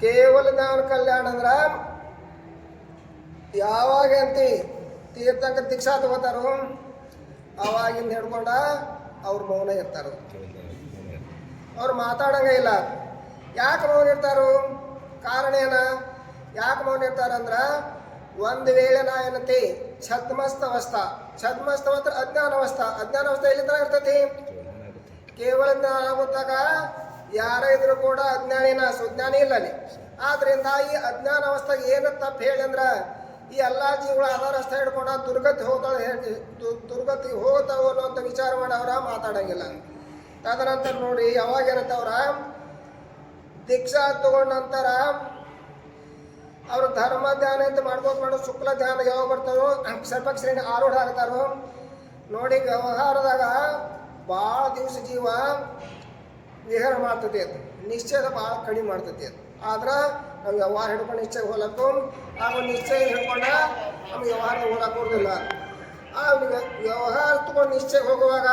ಕೇವಲ ಜ್ಞಾನ ಕಲ್ಯಾಣ ಅಂದ್ರೆ ಯಾವಾಗ ಅಂತಿ ತೀರ್ಥಂಕ ದೀಕ್ಷಾ ತಗೋತಾರೋ ಅವಾಗಿಂದ ಹಿಡ್ಕೊಂಡ ಅವ್ರ ಮೌನ ಇರ್ತಾರ. ಅವ್ರು ಮಾತಾಡಂಗ ಇಲ್ಲ. ಯಾಕೆ ಮೌನ ಇರ್ತಾರು? ಕಾರಣ ಏನ? ಯಾಕೆ ಮೌನ ಇರ್ತಾರಂದ್ರ ಒಂದು ವೇಳೆ ನಾ ಏನಂತಿ ಛದ್ಮಸ್ತ ಅವಸ್ಥಾ ಛದ್ಮಸ್ತ ಅಂದ್ರೆ ಅಜ್ಞಾನ ಅವಸ್ಥಾ ಅಜ್ಞಾನ ಅವಸ್ಥಾ ಎಲ್ಲಿ ತನಕ ಇರ್ತೈತಿ? ಕೇವಲ ಜ್ಞಾನ ಆಗುತ್ತಾಗ ಯಾರ ಇದ್ರು ಕೂಡ ಅಜ್ಞಾನಿನ ಸುಜ್ಞಾನಿ ಇಲ್ಲ ಅಲ್ಲಿ ಆದ್ರಿಂದ ಈ ಅಜ್ಞಾನ ಅವಸ್ಥೆಗೆ ಏನು ತಪ್ಪು ಹೇಳಂದ್ರ ಈ ಎಲ್ಲಾ ಜೀವಗಳ ಅಷ್ಟ ಹಿಡ್ಕೊಂಡ ದುರ್ಗತಿ ಹೋಗ್ತಾಳೆ ಹೇಳಿ ದುರ್ಗತಿ ಹೋಗ್ತಾವ ಅನ್ನೋಂಥ ವಿಚಾರ ಮಾಡವ್ರ ಮಾತಾಡಂಗಿಲ್ಲ. ತದನಂತರ ನೋಡಿ ಯಾವಾಗ ಏನಂತವ್ರ ದೀಕ್ಷಾ ತಗೊಂಡ ನಂತರ ಅವರು ಧರ್ಮ ಧ್ಯಾನ ಅಂತ ಮಾಡ್ಬೋದು ಮಾಡೋ ಶುಕ್ಲ ಧ್ಯಾನ ಯಾವಾಗ ಬರ್ತಾರೋ ಸರ್ಪಕ್ಷ ಆರೂಢ ಆಗ್ತಾರೋ. ನೋಡಿ ವ್ಯವಹಾರದಾಗ ಭಾಳ ದಿವಸ ಜೀವ ವಿಹಾರ ಮಾಡ್ತೈತಿ ಅದು. ನಿಶ್ಚಯದ ಭಾಳ ಕಡಿಮೆ ಮಾಡ್ತೈತಿ ಅದು. ಆದ್ರೆ ನಾವು ವ್ಯವಹಾರ ಹಿಡ್ಕೊಂಡು ನಿಶ್ಚಯ ಹೋಲಕ್ಕೂ ಆ ನಿಶ್ಚಯ ಹಿಡ್ಕೊಂಡ ನಮ್ಗೆ ವ್ಯವಹಾರ ಹೋಗಕ್ಕೆ ಬರೋದಿಲ್ಲ ಆ ವ್ಯವಹಾರ ತಗೊಂಡು ನಿಶ್ಚಯ ಹೋಗುವಾಗ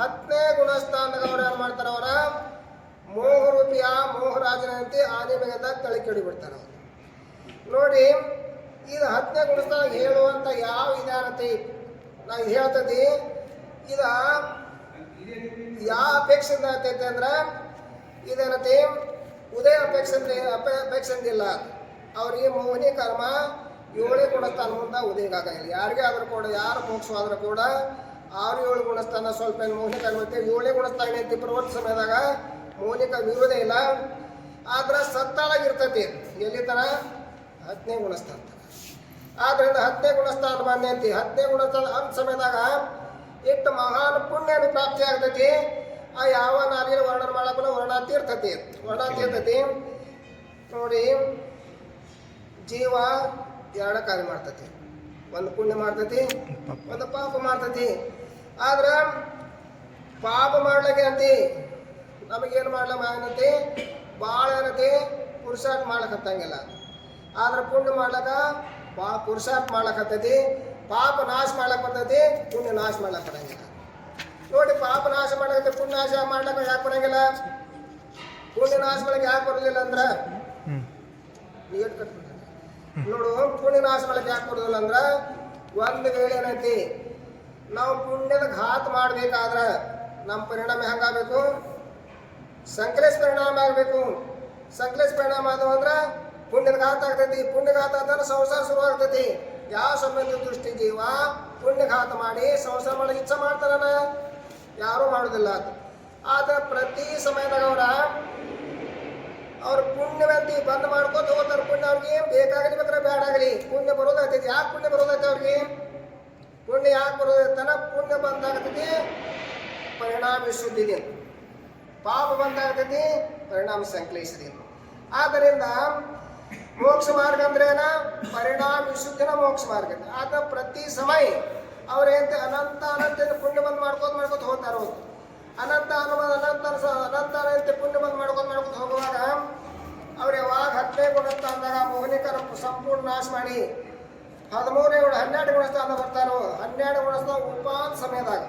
ಹತ್ತನೇ ಗುಣಸ್ಥಾನದಾಗ ಅವ್ರು ಏನು ಮಾಡ್ತಾರೆ ಅವರ ಮೋಹರೂಪಿಯ ಮೋಹರಾಜನಂತೆ ಆನೆ ಮೇಗದ ತಳಿ ಕೆಡಿ ಅವರು. ನೋಡಿ, ಇದು ಹತ್ತನೇ ಗುಣಸ್ಥಾನ ಹೇಳುವಂತ ಯಾವ ವಿಧಾನತೆ ನಾವು ಹೇಳ್ತತಿ ಇದ ಯಾವ ಅಪೇಕ್ಷೆಯಿಂದ ಆಗ್ತೈತೆ ಅಂದ್ರೆ ಇದೇನತಿ ಉದಯ ಅಪೇಕ್ಷೆ ಅಪೇ ಅಪೇಕ್ಷೆಂದಿಲ್ಲ ಅವ್ರಿಗೆ ಮೌನಿ ಕರ್ಮ ಏಳೇ ಗುಣಸ್ಥಾನ ಮುಂದೆ ಉದಯ ಆಗಿಲ್ಲ ಯಾರಿಗೇ ಆದ್ರೂ ಕೂಡ, ಯಾರು ಮೋಕ್ಷವಾದ್ರೂ ಕೂಡ, ಆರು ಏಳು ಗುಣಸ್ಥಾನ ಸ್ವಲ್ಪ ಮೌನಿ ಕರ್ಮ ಐತೆ ಏಳೇ ಗುಣಸ್ಥಾನ ಐತಿ ಪ್ರವರ್ತ ಸಮಯದಾಗ ಮೌನಿಕ ವಿರೋಧ ಇಲ್ಲ. ಆದ್ರೆ ಸತ್ತಾಳಾಗಿರ್ತೈತಿ ಎಲ್ಲಿ ತರ? ಹತ್ತನೇ ಗುಣಸ್ಥಾನ ಆದ್ರಿಂದ ಹತ್ತನೇ ಗುಣಸ್ಥಾನ ಬಂದೈತಿ. ಹತ್ತನೇ ಗುಣಸ್ಥಾನ ಅಂತ ಸಮಯದಾಗ ಇಟ್ಟು ಮಹಾನ್ ಪುಣ್ಯ ಪ್ರಾಪ್ತಿ ಆಗ್ತೈತಿ. ಆ ಯಾವ ನಾಲಿನ ವರ್ಣನ ಮಾಡಕ್ಕೂ ವರ್ಣಾತಿ ಇರ್ತೈತಿ ವರ್ಣಾತಿ ಇರ್ತೈತಿ ನೋಡಿ, ಜೀವ ಎರಡ ಕಾರ್ಯ ಮಾಡ್ತೈತಿ. ಒಂದು ಪುಣ್ಯ ಮಾಡ್ತತಿ, ಒಂದು ಪಾಪ ಮಾಡ್ತೈತಿ. ಆದ್ರೆ ಪಾಪ ಮಾಡ್ಲಿಕ್ಕೆ ಅಂತಿ, ನಮಗೇನು ಮಾಡ್ಲಮ್ಮ ಏನಂತಿ ಭಾಳ ಏನತಿ ಪುರುಷಾರ್ಥ ಮಾಡಕತ್ತಂಗಿಲ್ಲ ಆದ್ರೆ ಪುಣ್ಯ ಮಾಡ್ಲಕ್ಕ ಭಾಳ ಪುರುಷಾರ್ಥ ಮಾಡ್ಲಕತ್ತೈತಿ. ಪಾಪ ನಾಶ ಮಾಡ್ಲಕ್ ಬರ್ತೈತಿ ಪುಣ್ಯ ನಾಶ ಮಾಡ್ಲಕ್ ಬರಂಗಿಲ್ಲ. ನೋಡಿ ಪಾಪ ನಾಶ ಮಾಡ್ಲಕತ್ತೆ ಪುಣ್ಯ ನಾಶ ಮಾಡ್ಲಕ್ಕ ಯಾಕೆ ಬರಂಗಿಲ್ಲ? ಪುಣ್ಯ ನಾಶ ಮಾಡಕ್ಕೆ ಯಾಕೆ ಬರಲಿಲ್ಲ ಅಂದ್ರ? ನೋಡು ಪುಣ್ಯ ನಾಶ ಮಾಡಕ್ಕೆ ಯಾಕೆ ಬರೋದಿಲ್ಲ ಅಂದ್ರ? ಒಂದು ವೇಳೆ ಏನೈತಿ ನಾವು ಪುಣ್ಯದ ಘಾತ ಮಾಡ್ಬೇಕಾದ್ರ ನಮ್ಮ ಪರಿಣಾಮ ಹೆಂಗಾಗಬೇಕು? ಸಂಕಲೇಶ ಪರಿಣಾಮ ಆಗಬೇಕು. ಸಂಕಲೇಶ ಪರಿಣಾಮ ಆದವು ಅಂದ್ರ ಪುಣ್ಯದ ಘಾತ ಆಗ್ತೈತಿ. ಪುಣ್ಯಘಾತ ಅಂತಂದ್ರೆ ಸಂಸಾರ ಶುರು ಆಗ್ತೈತಿ. ಯಾವ ಸಂಬಂಧ ದೃಷ್ಟಿ ಜೀವ ಪುಣ್ಯಘಾತ ಮಾಡಿ ಸಂಸಾರ ಮಾಡಕ್ಕೆ ಇಚ್ಛೆ ಮಾಡ್ತಾರನ ಯಾರೂ ಮಾಡೋದಿಲ್ಲ ಆದ್ರೆ ಪ್ರತಿ ಸಮಯದಾಗ ಅವರ, ಅವ್ರ ಪುಣ್ಯವಂತಿ ಬಂದ್ ಮಾಡ್ಕೋತ ಹೋಗ್ತಾರ. ಪುಣ್ಯ ಅವ್ರಿಗೆ ಬೇಕಾಗಲಿ ಬೇಕಾದ್ರೆ ಬೇಡ ಆಗಲಿ. ಪುಣ್ಯ ಬರೋದಾಗ್ತೈತಿ ಯಾಕೆ ಪುಣ್ಯ ಬರೋದೈತೆ ಅವ್ರಿಗೆ? ಪುಣ್ಯ ಯಾಕೆ ಬರೋದೈತನ ಪುಣ್ಯ ಬಂದಾಗ್ತೈತಿ, ಪರಿಣಾಮ ಶುದ್ಧಿದೆ ಪಾಪ ಬಂದಾಗ್ತೈತಿ, ಪರಿಣಾಮ ಸಂಕಲೇಶದೆ ಆದ್ದರಿಂದ ಮೋಕ್ಷ ಮಾರ್ಗ ಅಂದ್ರೆ ಏನ? ಪರಿಣಾಮ ವಿಶುದ್ಧನ ಮೋಕ್ಷ ಮಾರ್ಗ. ಆತ ಪ್ರತಿ ಸಮಯ ಅವ್ರೇಂತ ಅನಂತ ಅನಂತ ಪುಣ್ಯ ಬಂದ್ ಮಾಡ್ಕೋತ ಮಾಡ್ಕೋತ ಹೋಗ್ತಾರ ಅನಂತ ಅನುಮದ ಅನಂತ ಅನಂತ ಅನಂತ ಪುಣ್ಯ ಬಂದ್ ಮಾಡ್ಕೋತ ಮಾಡ್ಕೋತ ಹೋಗುವಾಗ ಅವ್ರು ಯಾವಾಗ ಹತ್ತನೇ ಗುಣಸ್ಥಾನದಾಗ ಮೋಹನಿಕರ ಸಂಪೂರ್ಣ ನಾಶ ಮಾಡಿ ಹದಿಮೂರನೇ ಗುಣ, ಹನ್ನೆರಡು ಗುಣಸ್ಥಾನ ಬರ್ತಾರೋ ಹನ್ನೆರಡು ಗುಣಸ್ಥ ಉಪಾಂತ ಸಮಯದಾಗ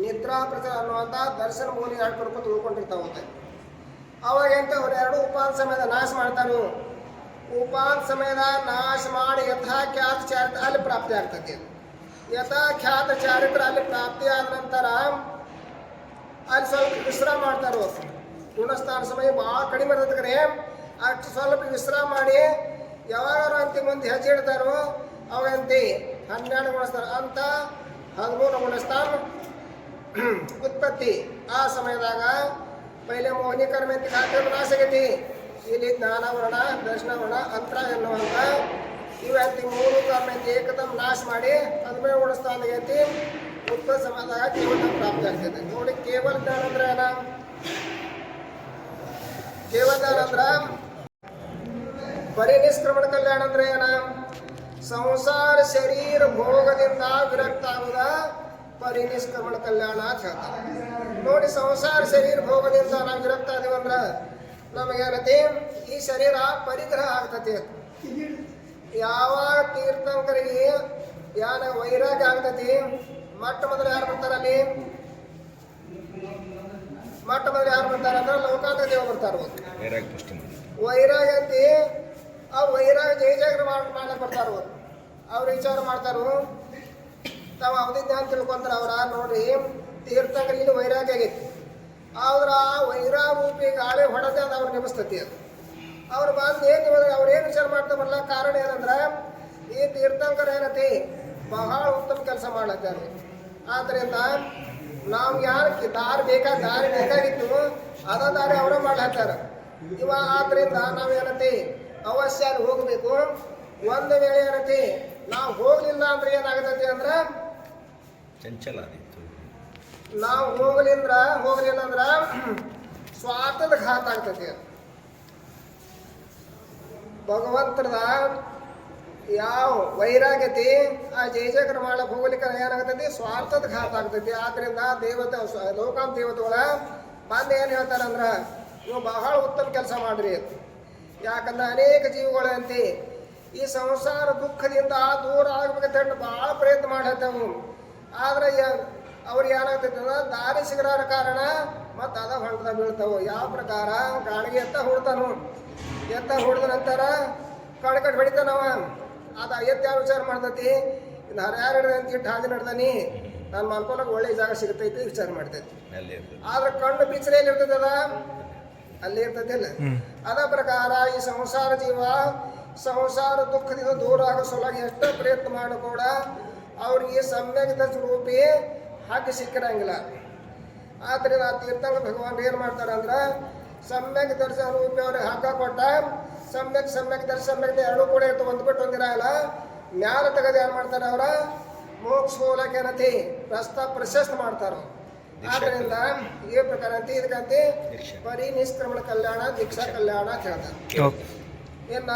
ನಿದ್ರಾ ಪ್ರಚಾರ ಅನ್ನುವಂಥ ದರ್ಶನ ಮೂಲಿ ಹಾಡ್ಕೊಡ್ಕೊಂಡು ಉಳ್ಕೊಂಡಿರ್ತಾವ ಉಳ್ಕೊಂಡಿರ್ತಾವಂತೆ. ಅವಾಗ ಎಂತ ಅವ್ರು ಎರಡು ಉಪಾಂತ ಸಮಯದ ನಾಶ ಮಾಡ್ತಾರೋ ಉಪಾಂತ ಸಮಯದ ನಾಶ ಮಾಡಿ ಯಥಾ ಖ್ಯಾತ ಚಾರಿತ್ರ ಅಲ್ಲಿ ಪ್ರಾಪ್ತಿ ಆಗ್ತದೆ. ಯಥಾ ಖ್ಯಾತ ಚಾರಿತ್ರ ಅಲ್ಲಿ ಪ್ರಾಪ್ತಿ ಆದ ನಂತರ ಅಲ್ಲಿ ಸ್ವಲ್ಪ ವಿಶ್ರಾಮ ಮಾಡ್ತಾರೆ. ಗುಣಸ್ಥಾನ ಸಮಯ ಭಾಳ ಕಡಿಮೆ ಇರ್ತದೆ ಕರೆ ಅಷ್ಟು ಸ್ವಲ್ಪ ವಿಶ್ರಾಮ ಮಾಡಿ ಯಾವಾಗಾರು ಅಂತ ಮುಂದೆ ಹೆಜ್ಜೆ ಇಡ್ತಾರೋ ಅವಾಗಂತಿ ಹನ್ನೆರಡು ಗುಣಸ್ಥಾನ ಅಂತ ಹದಿಮೂರು ಗುಣಸ್ಥಾನ ಉತ್ಪತ್ತಿ. ಆ ಸಮಯದಾಗ ಪೈಲೆ ಮೋಹಿನಿ ಕರ್ಮೆಂತಿ ಖಾತೆ ನಾಶ ಆಗೈತಿ. ಇಲ್ಲಿ ಜ್ಞಾನವರ್ಣ ದರ್ಶನವರ್ಣ ಅಂತರ ಎನ್ನುವಂತ ಇವತ್ತಿ ಮೂರು ಕಾರಣ ಏಕದಮ್ ನಾಶ ಮಾಡಿ ಅದ್ಮೇಲೆ ಐತಿ ಉತ್ತಮ ಸಮಯದಾಗ ಕೇವಲ ಪ್ರಾಪ್ತಿ ಆಗ್ತೈತೆ ನೋಡಿ, ಕೇವಲ ಜ್ಞಾನ ಅಂದ್ರೆ ಏನ? ಕೇವಲ ಜ್ಞಾನ ಅಂದ್ರ ಪರಿನಿಷ್ಕ್ರಮಣ ಕಲ್ಯಾಣ ಅಂದ್ರೆ ಏನ? ಸಂಸಾರ ಶರೀರ ಭೋಗದಿಂದ ವಿರಕ್ತ ಆಗುದ ಪರಿನಿಷ್ಕ್ರಮಣ ಕಲ್ಯಾಣ ಅಂತ ಹೇಳ್ತಾರೆ. ನೋಡಿ, ಸಂಸಾರ ಶರೀರ ಭೋಗದಿಂದ ನಾವು ವಿರಕ್ತ ಆದಿವಂದ್ರ ನಮಗೇನತಿ ಈ ಶರೀರ ಪರಿಗ್ರಹ ಆಗ್ತತಿ. ಯಾವ ತೀರ್ಥಂಕರಿಗೆ ಯಾನ ವೈರಾಗ್ಯ ಆಗ್ತತಿ? ಮೊಟ್ಟ ಮೊದಲು ಯಾರು ಬರ್ತಾರ ಅಲ್ಲಿ? ಮೊಟ್ಟ ಮೊದಲು ಯಾರು ಬರ್ತಾರ ಅಂದ್ರೆ ಲೋಕಾಂತ ದೇವ ಬರ್ತಾರೆ ವೈರಾಗತಿ ವೈರಾಗ್ಯ ಅಂತಿ ಆ ವೈರಾಗ್ಯ ಜಯ ಜಾಗ್ರ ಮಾಡ್ಲಿಕ್ಕೆ ಬರ್ತಾರ ಅವ್ರು ವಿಚಾರ ಮಾಡ್ತಾರು. ತಾವು ಅವಧಿ ಜ್ಞಾನ ತಿಳ್ಕೊಂತಾರ ಅವ್ರ. ನೋಡ್ರಿ ತೀರ್ಥಂಕರಿಗೆ ಇಲ್ಲಿ ವೈರಾಗ್ಯ ಆಗೈತಿ. ಆದ್ರ ಆ ರೂಪಿಗೆ ರೂಪಿ ಗಾಳಿ ಹೊಡೆದ ಅದು ಅವ್ರು ನಿಭಸ್ತತಿ ಅದು. ಅವ್ರು ಬಂದು ಏನು ಅವ್ರು ಏನು ವಿಚಾರ ಮಾಡ್ತಾ ಬರಲ್ಲ ಕಾರಣ ಏನಂದ್ರೆ, ಈ ತೀರ್ಥಂಕರ ಏನತಿ? ಬಹಳ ಉತ್ತಮ ಕೆಲಸ ಮಾಡ್ಲತ್ತಾರೆ ಆದ್ರಿಂದ ನಾವು ಯಾರು ದಾರಿ ಬೇಕಾದ ದಾರಿ ಬೇಕಾಗಿತ್ತು, ಅದ ದಾರಿ ಅವರ ಮಾಡ್ಲತ್ತಾರ ಇವ ಆದ್ರಿಂದ ನಾವು ಏನತಿ, ಅವಶ್ಯ ಹೋಗಬೇಕು. ಒಂದು ವೇಳೆ ಏನತಿ, ನಾವು ಹೋಗ್ಲಿಲ್ಲ ಅಂದ್ರೆ ಏನಾಗತೈತಿ ಅಂದ್ರೆ, ಚಂಚಲ ನಾವು ಹೋಗ್ಲಿಂದ್ರ ಹೋಗ್ಲಿಲ್ಲ ಅಂದ್ರ, ಸ್ವಾರ್ಥದ ಘಾತ ಆಗ್ತೈತಿ. ಭಗವಂತರದ ಯಾವ ವೈರಾಗ್ಯತಿ ಆ ಜಯಜಯಕರ ಮಾಡಕ್ ಹೋಗ್ಲಿಕ್ಕೆ ಏನಾಗ್ತೈತಿ ಸ್ವಾರ್ಥದ ಘಾತ ಆಗ್ತೈತಿ ಆದ್ರಿಂದ ದೇವತೆ ಲೋಕಾಂ ದೇವತೆಗಳ ಬಂದು ಏನು ಹೇಳ್ತಾರಂದ್ರ, ನೀವು ಬಹಳ ಉತ್ತಮ ಕೆಲಸ ಮಾಡ್ರಿ. ಯಾಕಂದ್ರೆ ಅನೇಕ ಜೀವಗಳಂತೆ ಈ ಸಂಸಾರ ದುಃಖದಿಂದ ದೂರ ಆಗ್ಬೇಕಂತ ಹೇಳಿ ಭಾಳ ಪ್ರಯತ್ನ ಮಾಡತ್ತವು ಆದ್ರೆ ಅವ್ರಿಗೆ ಏನಾಗ್ತೈತೆ ಅಂದ್ರೆ ದಾರಿ ಸಿಗಲಾರ ಕಾರಣ ಮತ್ತು ಅದ ಹೊಂಟದ ಬೀಳ್ತಾವೆ. ಯಾವ ಪ್ರಕಾರ? ಗಾಳಿಗೆ ಎತ್ತ ಹೊಡ್ತಾನು ಎತ್ತ ಹೊಡೆದ ನಂತರ ಕಡ್ಕಟ್ ಹೊಡಿತಾನವ ಅದ ಎತ್ತ ಯಾವ ವಿಚಾರ ಮಾಡ್ತೈತಿ? ಇದು ಹರ್ಯಾರು ಅಂತ ಇಟ್ಟು ಹಾದಿ ನಡ್ದಾನಿ. ನಾನು ಮಲ್ಕೊಳಕ್ಕೆ ಒಳ್ಳೆ ಜಾಗ ಸಿಗತೈತಿ ವಿಚಾರ ಮಾಡ್ತೈತಿ. ಅಲ್ಲೇ ಇರ್ತದೆ. ಆದ್ರೆ ಕಣ್ಣು ಬಿಚ್ಚರೆ ಎಲ್ಲಿ ಇರ್ತೈತೆ ಅದ? ಅಲ್ಲಿ ಇರ್ತೈತಿಲ್ಲ ಅದ ಪ್ರಕಾರ ಈ ಸಂಸಾರ ಜೀವ ಸಂಸಾರ ದುಃಖದಿಂದ ದೂರ ಆಗೋ ಸಲುವಾಗಿ ಎಷ್ಟೋ ಪ್ರಯತ್ನ ಮಾಡೋ ಕೂಡ ಅವ್ರಿಗೆ ಸಮ್ಯಕ್ ರೂಪಿ ಹಗ್ಗ ಸಿಕ್ಕಿರಂಗಿಲ್ಲ. ಆದ್ರಿಂದ ಆ ತೀರ್ಥಂಗ ಭಗವಾನ್ ಏನು ಮಾಡ್ತಾರೆ ಅಂದ್ರೆ ಸಮ್ಯಕ್ ದರ್ಶನ ಅವ್ರಿಗೆ ಹಗ್ಗ ಕೊಟ್ಟ ಸಮ್ಯಕ್ ಸಮ್ಯಕ್ ದರ್ಶನ ಸಮ್ಯಕ್ ಎರಡೂ ಕೂಡ ಇತ್ತು ಒಂದ್ಬಿಟ್ಟು ಒಂದಿರಲ್ಲ ಮ್ಯಾಲ ತೆಗೆದು ಏನು ಮಾಡ್ತಾರೆ ಅವರ? ಮೋಕ್ಷ ಮೂಲಕ ಏನತಿ ಪ್ರಸ್ತ ಪ್ರಶಸ್ತ ಮಾಡ್ತಾರೆ. ಆದ್ರಿಂದ ಈ ಪ್ರಕಾರ ಅಂತ ಇದಕ್ಕಂತೆ. ಬರೀ ನಿಷ್ಕ್ರಮಣ ಕಲ್ಯಾಣ ದೀಕ್ಷಾ ಕಲ್ಯಾಣ ಅಂತ ಹೇಳ್ತಾರೆ. ಇನ್ನ